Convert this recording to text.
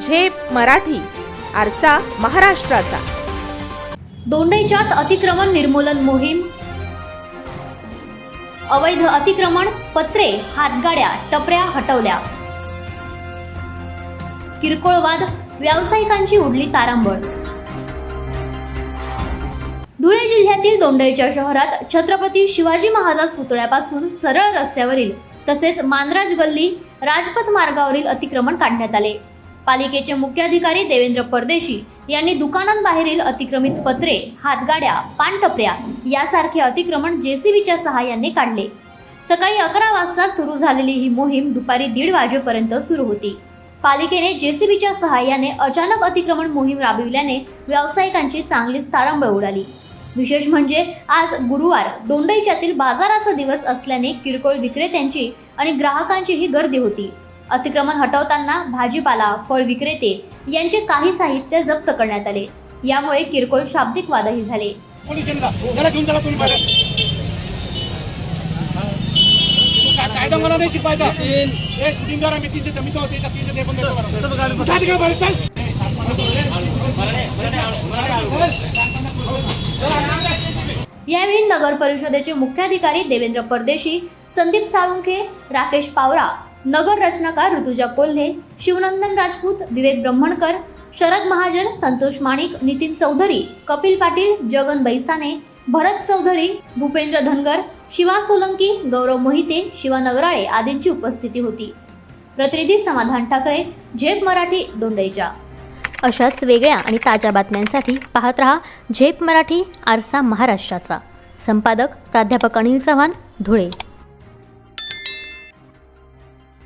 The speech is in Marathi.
झेप मराठी आरसा महाराष्ट्राचा. दोंडेच्यात अतिक्रमण निर्मूलन मोहीम. अवैध अतिक्रमण पत्रे हातगाड्या टपऱ्या हटवल्या. किरकोळवाद व्यावसायिकांची उडली तारांबळ. धुळे जिल्ह्यातील दोंडेच्या शहरात छत्रपती शिवाजी महाराज पुतळ्यापासून सरळ रस्त्यावरील तसेच मानराज गल्ली राजपथ मार्गावरील अतिक्रमण काढण्यात आले. पालिकेचे मुख्याधिकारी देवेंद्र परदेशी यांनी दुकानांबाहेरील अतिक्रमित पत्रे हातगाड्या पानटपऱ्या यासारखे अतिक्रमण जेसीबीच्या सहाय्याने काढले. सकाळी अकरा वाजता सुरू झालेली ही मोहीम दुपारी दीड वाजेपर्यंत सुरू होती. पालिकेने जेसीबीच्या सहाय्याने अचानक अतिक्रमण मोहीम राबविल्याने व्यावसायिकांची चांगलीच तारंबळ उडाली. विशेष म्हणजे आज गुरुवार दोंडईच्यातील बाजाराचा दिवस असल्याने किरकोळ विक्रेत्यांची आणि ग्राहकांचीही गर्दी होती. अतिक्रमण हटवताना भाजीपाला फळ विक्रेते यांचे काही साहित्य जप्त करण्यात आले. यामुळे किरकोळ शाब्दिक वादही झाले. कायदा मला नाही शिकवायचा. शूटिंग करा. मी होते. यावेळी नगर परिषदेचे मुख्याधिकारी देवेंद्र परदेशी संदीप साळुंखे राकेश पावरा नगर रचनाकार ऋतुजा कोल्हे शिवनंदन राजपूत विवेक ब्रह्मणकर शरद महाजन संतोष माणिक नितीन चौधरी कपिल पाटील जगन बैसाने भरत चौधरी भूपेंद्र धनगर शिवा सोलंकी गौरव मोहिते शिवा नगराळे आदींची उपस्थिती होती. प्रतिनिधी समाधान ठाकरे झेप मराठी दोंडईच्या अशाच वेगळ्या आणि ताज्या बातम्यांसाठी पाहत रहा झेप मराठी आरसा महाराष्ट्राचा. संपादक प्राध्यापक अनिल चव्हाण धुळे.